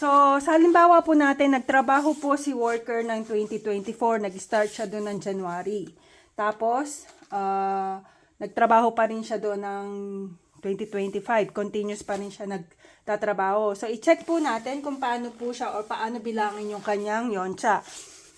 So, sa halimbawa po natin, nagtrabaho po si worker ng 2024. Nag-start siya doon ng January. Tapos, ah, nagtrabaho pa rin siya doon ng 2025. Continuous pa rin siya nagtatrabaho. So, i-check po natin kung paano po siya or paano bilangin yung kanyang yoncha.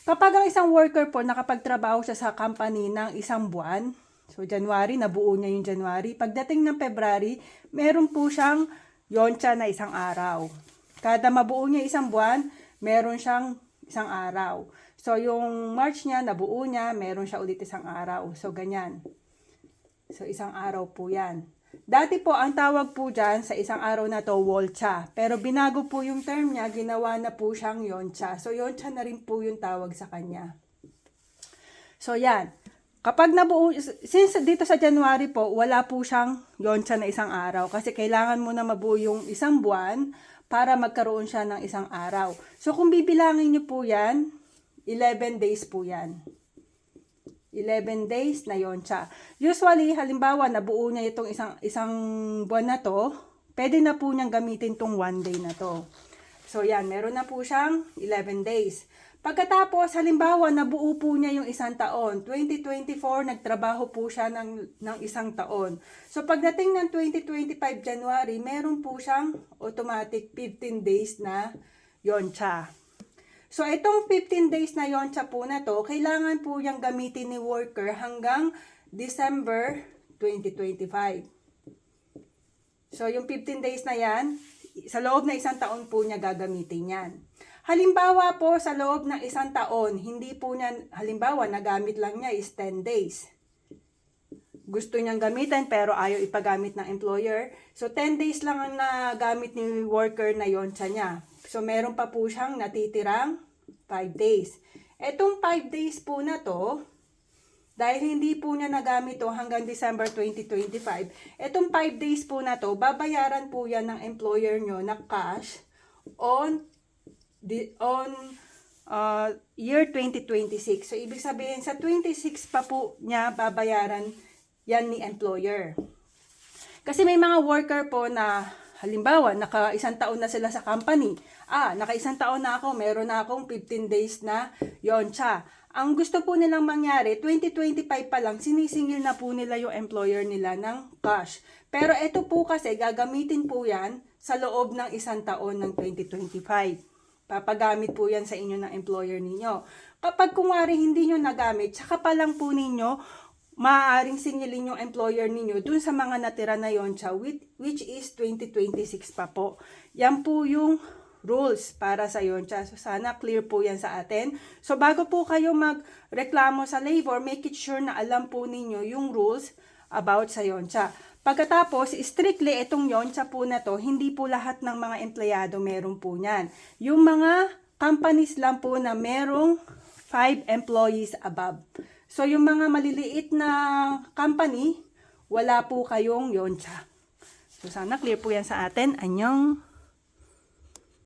Kapag ang isang worker po nakapagtrabaho siya sa company ng isang buwan, so January, nabuo niya yung January. Pagdating ng February, meron po siyang yoncha na isang araw. Kada mabuo niya isang buwan, meron siyang isang araw. So, yung March niya, nabuo niya, meron siya ulit isang araw. So, ganyan. So, isang araw po yan. Dati po, ang tawag po dyan sa isang araw na to, wolcha. Pero binago po yung term niya, ginawa na po siyang yoncha. So, yoncha na rin po yung tawag sa kanya. So, yan. Kapag nabuo, since dito sa January po, wala po siyang yoncha na isang araw. Kasi kailangan mo na mabuo yung isang buwan para magkaroon siya ng isang araw. So, kung bibilangin niyo po yan, 11 days po yan. 11 days na yoncha. Usually, halimbawa, nabuo niya itong isang, isang buwan na to, pwede na po niyang gamitin tong one day na to. So, yan, meron na po siyang 11 days. Pagkatapos, halimbawa, nabuo po niya yung isang taon. 2024, nagtrabaho po siya ng, ng isang taon. So, pagdating ng 2025 January, meron po siyang automatic 15 days na yoncha. So, itong 15 days na yoncha po na to, kailangan po yung gamitin ni worker hanggang December 2025. So, yung 15 days na yan, sa loob na isang taon po niya gagamitin yan. Halimbawa po, sa loob ng isang taon, hindi po niya, halimbawa, nagamit lang niya is 10 days. Gusto niyang gamitin pero ayaw ipagamit ng employer. So, 10 days lang ang nagamit ni worker na yoncha niya. So, meron pa po siyang natitirang 5 days. Etong 5 days po na to, dahil hindi po niya nagamit to hanggang December 2025, etong 5 days po na to, babayaran po yan ng employer nyo na cash on the, on uh, year 2026. So, ibig sabihin, sa 26 pa po niya babayaran yan ni employer. Kasi may mga worker po na halimbawa, naka isang taon na sila sa company. Ah, naka isang taon na ako, meron na akong 15 days na yoncha. Ang gusto po nilang mangyari, 2025 pa lang, sinisingil na po nila yung employer nila ng cash. Pero ito po kasi, gagamitin po yan sa loob ng isang taon ng 2025. Papagamit po yan sa inyo ng employer ninyo. Kapag kumwari hindi nyo nagamit, tsaka pa lang po ninyo maaaring singilin yung employer ninyo dun sa mga natira na yoncha which, which is 2026 pa po. Yan po yung rules para sa yoncha. So sana clear po yan sa atin. So bago po kayo magreklamo sa labor, make it sure na alam po ninyo yung rules about sa yoncha. Pagkatapos, strictly itong yoncha po na to, hindi po lahat ng mga empleyado meron po niyan. Yung mga companies lang po na merong 5 employees above. So, yung mga maliliit na company, wala po kayong yoncha. So, sana clear po yan sa atin. Anyong.